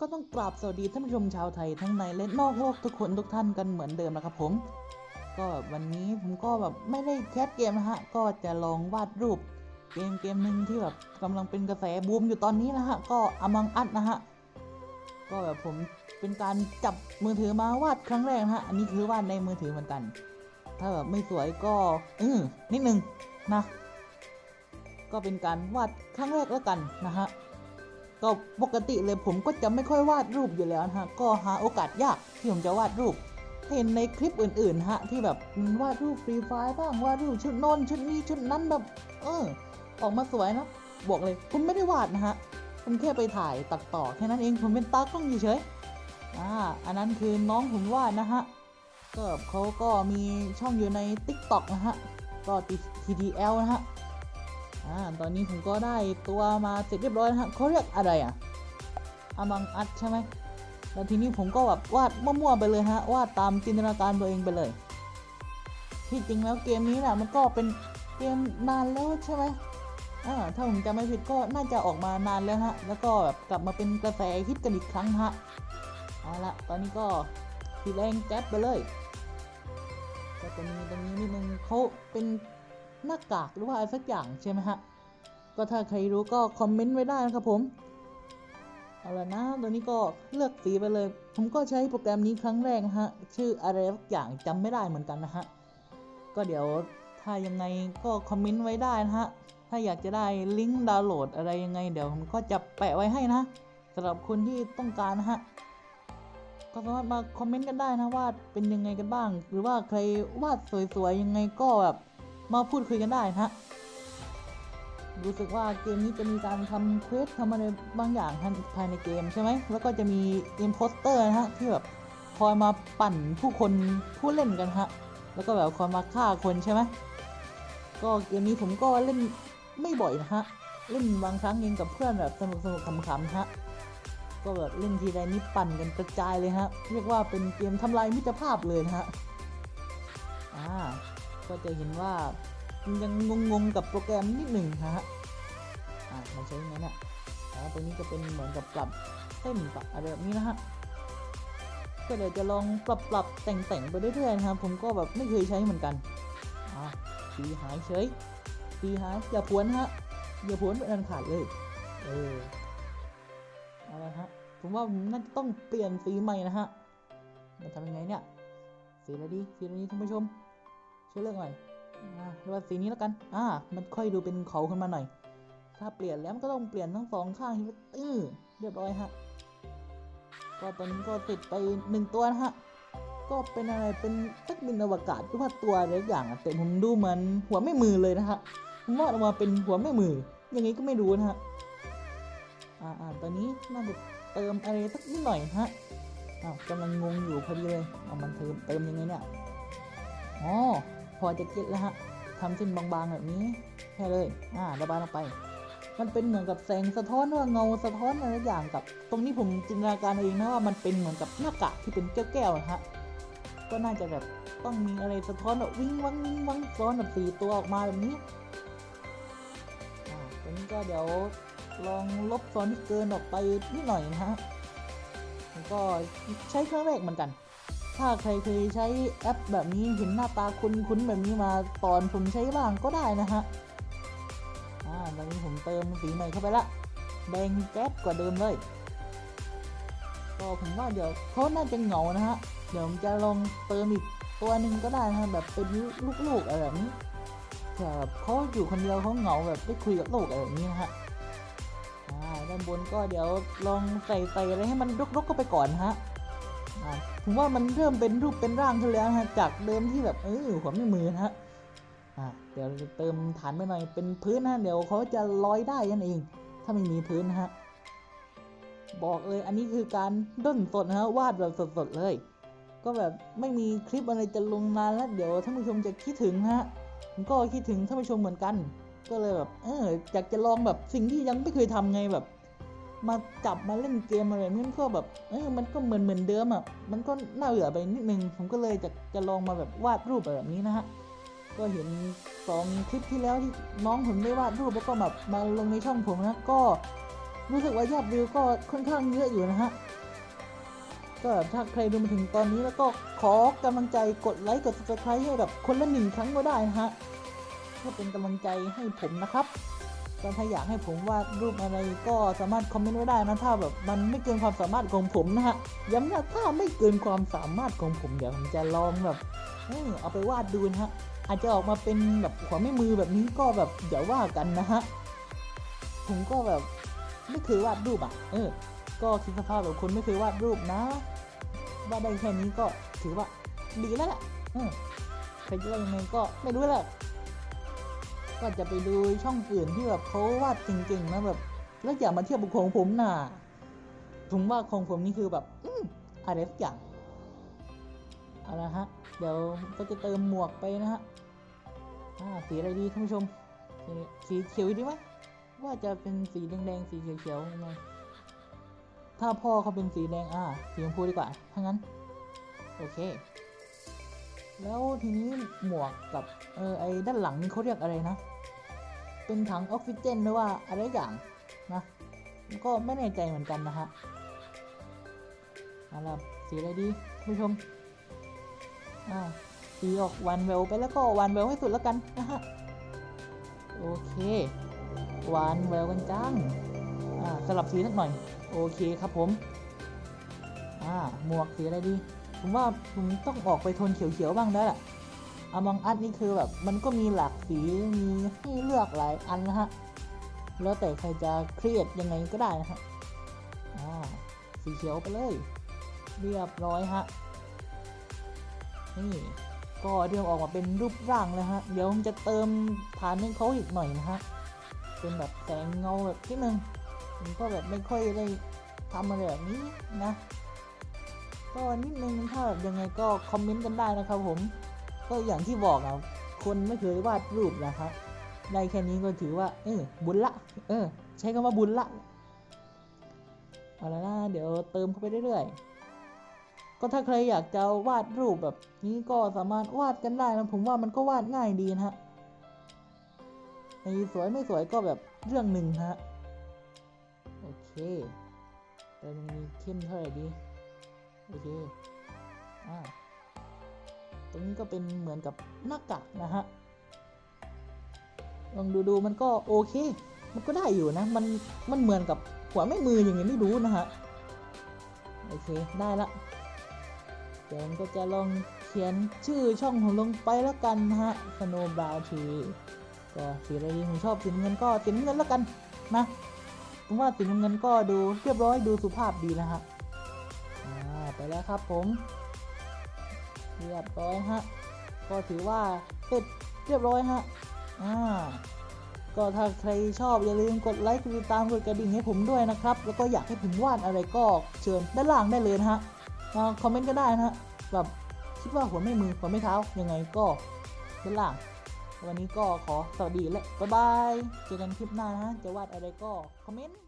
ก็ต้องกราบสวัสดีท่านผู้ชมชาวไทยทั้งในและนอกโลกทุกคนทุกท่านกันเหมือนเดิมนะครับผม ก็วันนี้ผมก็แบบไม่ได้แคสเกมนะฮะ ก็จะลองวาดรูปเกมเกมหนึ่งที่แบบกำลังเป็นกระแสบูมอยู่ตอนนี้นะฮะ ก็อมังอัดนะฮะ ก็แบบผมเป็นการจับมือถือมาวาดครั้งแรกนะฮะ อันนี้คือวาดในมือถือเหมือนกัน ถ้าแบบไม่สวยก็เออนิดนึงนะ ก็เป็นการวาดครั้งแรกแล้วกันนะฮะ ก็ปกติเลยผมก็จะไม่ค่อยวาดรูปอยู่แล้วนะฮะก็หาโอกาสยากที่ผมจะวาดรูป เห็นในคลิปอื่นๆฮะที่แบบวาดรูปฟรีไฟล์บ้างวาดรูปชุดน้นชุดนี้ชุดนั้นแบบ เออ ออกมาสวยนะบอกเลยผมไม่ได้วาดนะฮะผมแค่ไปถ่ายตัดต่อแค่นั้นเองผมเป็นตากล้องเฉยๆอ่าอันนั้นคือน้องผมวาดนะฮะก็เขาก็มีช่องอยู่ใน TikTok นะฮะก็ TTL นะฮะ อ่าตอนนี้ผมก็ได้ตัวมาเสร็จเรียบร้อยนะฮะเขาเรียกอะไรอะอมังอัดใช่ไหมแล้วทีนี้ผมก็แบบวาดมั่วๆไปเลยฮะวาดตามจินตนาการตัวเองไปเลย ที่จริงแล้วเกมนี้นะมันก็เป็นเกมนานแล้วใช่ไหมอ่าถ้าผมจำไม่ผิดก็น่าจะออกมานานแล้วฮะ แล้วก็แบบกลับมาเป็นกระแสฮิตกันอีกครั้งฮะเอาละตอนนี้ก็ทีแรงแจ๊ดไปเลยก็จะมีตรงนี้นิดนึงเขาเป็น หน้ากากหรือว่าอะไรสักอย่างใช่ไหมฮะ ก็ถ้าใครรู้ก็คอมเมนต์ไว้ได้นะครับผม เอาละนะตอนนี้ก็เลือกสีไปเลย ผมก็ใช้โปรแกรมนี้ครั้งแรกนะฮะ ชื่ออะไรสักอย่างจำไม่ได้เหมือนกันนะฮะ ก็เดี๋ยวถ้ายังไงก็คอมเมนต์ไว้ได้นะฮะ ถ้าอยากจะได้ลิงก์ดาวน์โหลดอะไรยังไง เดี๋ยวผมก็จะแปะไว้ให้นะสำหรับคนที่ต้องการนะฮะก็สามารถมาคอมเมนต์กันได้นะว่าเป็นยังไงกันบ้าง หรือว่าใครวาดสวยๆยังไงก็แบบ มาพูดคุยกันได้นะฮะรู้สึกว่าเกมนี้จะมีการทำเควสทำอะไรบางอย่างภายในเกมใช่ไหม แล้วก็จะมีอิมโพสเตอร์นะฮะ ที่แบบคอยมาปั่นผู้คนผู้เล่นกันฮะ แล้วก็แบบคอยมาฆ่าคนใช่ไหม ก็เกมนี้ผมก็เล่นไม่บ่อยนะฮะ เล่นบางครั้งเองกับเพื่อนแบบสนุกสนุกๆขำๆฮะ ก็แบบเล่นทีไรนี่ปั่นกันกระจายเลยฮะ เรียกว่าเป็นเกมทำลายมิตรภาพเลยนะฮะ อ่า ก็จะเห็นว่า ยังงงๆกับโปรแกรมนิดหนึ่งฮะอ่ามันใช้ยังไงเนี่ยอ๋อตัวนี้จะเป็นเหมือนกับปรับเส้นปรับอะไรแบบนี้นะฮะก็เดี๋ยวจะลองปรับปรับแต่งแต่งไปเรื่อยๆนะครับ ผมก็แบบไม่เคยใช้เหมือนกันอ่าสีหายเฉยสีหายอย่าผวนฮะอย่าผวนเป็นอันขาดเลยเอออาละฮะผมว่าน่าจะต้องเปลี่ยนสีใหม่นะฮะมันทำยังไงเนี่ยสีอะไรดีสีอะไรดีท่านผู้ชมช่วยเลือกหน่อย เรียกว่าสีนี้แล้วกัน อ่า มันค่อยดูเป็นเขาขึ้นมาหน่อย ถ้าเปลี่ยนแล้วมันก็ต้องเปลี่ยนทั้งสองข้างใช่ไหมอื้อเรียบร้อยฮะ ก็ตอนนี้ก็ติดไปหนึ่งตัวนะฮะ ก็เป็นอะไร เป็นสักบินอวกาศหรือว่าตัวอะไรอย่างอะแต่ผมดูเหมือนหัวไม่มือเลยนะฮะผมว่าออกมาเป็นหัวไม่มือ ยังไงก็ไม่รู้นะฮะ อ่าตอนนี้น่าจะเติมอะไรสักนิดหน่อยฮะอ้าวกำลังงงอยู่พอดีเลย เอามันเติมเติมยังไงเนี่ย อ๋อ พอจะเก็ตแล้วฮะทำเส้นบางๆแบบนี้แค่เลยอ่าระบายลงไป มันเป็นเหมือนกับแสงสะท้อนว่าเงาสะท้อนอะไรอย่างกับ ตรงนี้ผมจินตนาการเองนะว่ามันเป็นเหมือนกับหน้ากากที่เป็นแก้วๆนะฮะก็น่าจะแบบต้องมีอะไรสะท้อนแบบวิ่งวังวิ่งวังซ้อนแบบสี่ตัวออกมาแบบนี้อ่าตรงนี้ก็เดี๋ยวลองลบซ้อนที่เกินออกไปนิดหน่อยนะฮะแล้วก็ใช้เครั้งแรกเหมือนกัน ถ้าใครเคยใช้แอปแบบนี้เห็นหน้าตาคุ้นๆแบบนี้มาตอนผมใช้บ้างก็ได้นะฮะ อ่าตอนนี้ผมเติมสีใหม่เข้าไปละ แดงแจ๊ดกว่าเดิมเลย ก็ผมว่าเดี๋ยวเขาน่าจะเหงานะฮะ เดี๋ยวผมจะลองเติมอีกตัวหนึ่งก็ได้นะฮะแบบเป็นลูกๆอะไรแบบนี้เผื่อแบบเขาอยู่คนเดียวเขาเหงาแบบได้คุยกับโลกอะไรแบบนี้นะฮะอ่าด้านบนก็เดี๋ยวลองใส่ใส่อะไรให้มันรกๆก็ไปก่อนฮะ อ่าผมว่ามันเริ่มเป็นรูปเป็นร่างขึ้นแล้วฮะจากเดิมที่แบบเออหัวไม่มือนะฮะอ่าเดี๋ยวเติมฐานไปหน่อยเป็นพื้นนะเดี๋ยวเขาจะลอยได้นั่นเอง ถ้าไม่มีพื้นนะฮะบอกเลยอันนี้คือการด้นสดนะฮะวาดแบบสดๆเลย ก็แบบไม่มีคลิปอะไรจะลงนานแล้วเดี๋ยวท่านผู้ชมจะคิดถึงฮะผมก็คิดถึงท่านผู้ชมเหมือนกัน ก็เลยแบบเอออยากจะลองแบบสิ่งที่ยังไม่เคยทำไงแบบ มาจับมาเล่นเกมอะไรนี่มันก็แบบเออมันก็เหมือนเหมือนเดิมอะมันก็น่าเบื่อไปนิดนึง ผมก็เลยจะจะลองมาแบบวาดรูปแบบนี้นะฮะก็เห็นสองคลิปที่แล้วที่น้องผมได้วาดรูปแล้วก็แบบมาลงในช่องผมนะก็รู้สึกว่ายอดวิวก็ค่อนข้างเยอะอยู่นะฮะก็ถ้าใครดูมาถึงตอนนี้แล้วก็ขอกำลังใจกดไลค์กด subscribe ให้แบบคนละหนึ่งครั้งก็ได้นะฮะเพื่อเป็นกำลังใจให้ผมนะครับ ก็ถ้าอยากให้ผมวาดรูปอะไรก็สามารถคอมเมนต์ไว้ได้นะถ้าแบบมันไม่เกินความสามารถของผมนะฮะย้ำนะถ้าไม่เกินความสามารถของผมเดี๋ยวผมจะลองแบบเออเอาไปวาดดูนะฮะอาจจะออกมาเป็นแบบหัวไม่มือแบบนี้ก็แบบเดี๋ยวว่ากันนะฮะผมก็แบบไม่เคยวาดรูปอะ เออ ก็คิดสภาพแบบคนไม่เคยวาดรูปนะวาดได้แค่นี้ก็ถือว่าดีแล้วแหละเออใครจะว่ายังไงก็ไม่รู้แหละ ก็จะไปดูช่องอื่นที่แบบเขาวาดจริงๆนะแบบ แล้วอย่ามาเทียบกับของผมน่ะผมว่าของผมนี่คือแบบ อืมอะไรสักอย่างเอาละฮะ เดี๋ยวก็จะเติมหมวกไปนะฮะอ่าสีอะไรดีท่านผู้ชมสีสีเขียวดีไหมว่าจะเป็นสีแดงๆสีเขียวๆยังไงถ้าพ่อเขาเป็นสีแดงอ่าสีชมพูดีกว่าถ้างั้น โอเค แล้วทีนี้หมวกกับเออไอ้ด้านหลังนี่เขาเรียกอะไรนะ เป็นถังออกซิเจนหรือว่าอะไรอย่างนะก็ไม่แน่ใจเหมือนกันนะฮะเอาล่ะสีอะไรดีผู้ชมอ่าสีออกวันแววไปแล้วก็วันแววให้สุดแล้วกันนะฮะโอเควานแววกันจังอ่าสลับสีสักหน่อย โอเคครับผมอ่าหมวกสีอะไรดี ผมว่าผมต้องออกไปโทนเขียวๆบ้างแล้วแหละอมองอัดนี่คือแบบมันก็มีหลากสีมีให้เลือกหลายอันนะฮะ แล้วแต่ใครจะเครียดยังไงก็ได้นะฮะอ่าสีเขียวไปเลย เรียบร้อยฮะ นี่ก็เรียงออกมาเป็นรูปร่างเลยฮะ เดี๋ยวผมจะเติมฐานให้เขาอีกหน่อยนะฮะ เป็นแบบแสงเงาแบบที่นึงผมก็แบบไม่ค่อยได้ทำอะไรแบบนี้นะ ก็นิดนึงถ้าแบบยังไงก็คอมเมนต์กันได้นะครับผม ก็อย่างที่บอกอะคนไม่เคยวาดรูปนะครับได้แค่นี้ก็ถือว่าเออบุญละ เออ ใช้คำว่าบุญละเอาละนะเดี๋ยวเติมเข้าไปเรื่อยๆ ก็ถ้าใครอยากจะวาดรูปแบบนี้ก็สามารถวาดกันได้นะผมว่ามันก็วาดง่ายดีนะฮะไอ้สวยไม่สวยก็แบบเรื่องหนึ่งฮะ โอเคแต่มันมีเข้มเท่าไหร่ดี โอเคอ่าตรงนี้ก็เป็นเหมือนกับหน้ากากนะฮะลองดูดูมันก็โอเค มันก็ได้อยู่นะ มันมันเหมือนกับหัวไม่มืออย่างนี้ไม่รู้นะฮะโอเคได้ละเดี๋ยวก็จะลองเขียนชื่อช่องของลงไปแล้วกันนะฮะ Snow Brown t r e e ก็สีอะไรดีผมชอบสีน้ำเงินก็สีน้ำเงินแล้วกันนะผมว่าสีน้ำเงินก็ดูเรียบร้อยดูสุภาพดีนะฮะ ไปแล้วครับผม เรียบร้อยฮะ ก็ถือว่าเสร็จเรียบร้อยฮะ อ่า ก็ถ้าใครชอบอย่าลืมกดไลค์กดติดตามกดกระดิ่งให้ผมด้วยนะครับ แล้วก็อยากให้ผมวาดอะไรก็เชิญด้านล่างได้เลยนะฮะมาคอมเมนต์ก็ได้นะฮะ แบบคิดว่าหัวไม่มือหัวไม่เท้า ยังไงก็ด้านล่าง วันนี้ก็ขอสวัสดีและบ๊ายบาย เจอกันคลิปหน้านะจะวาดอะไรก็คอมเมนต์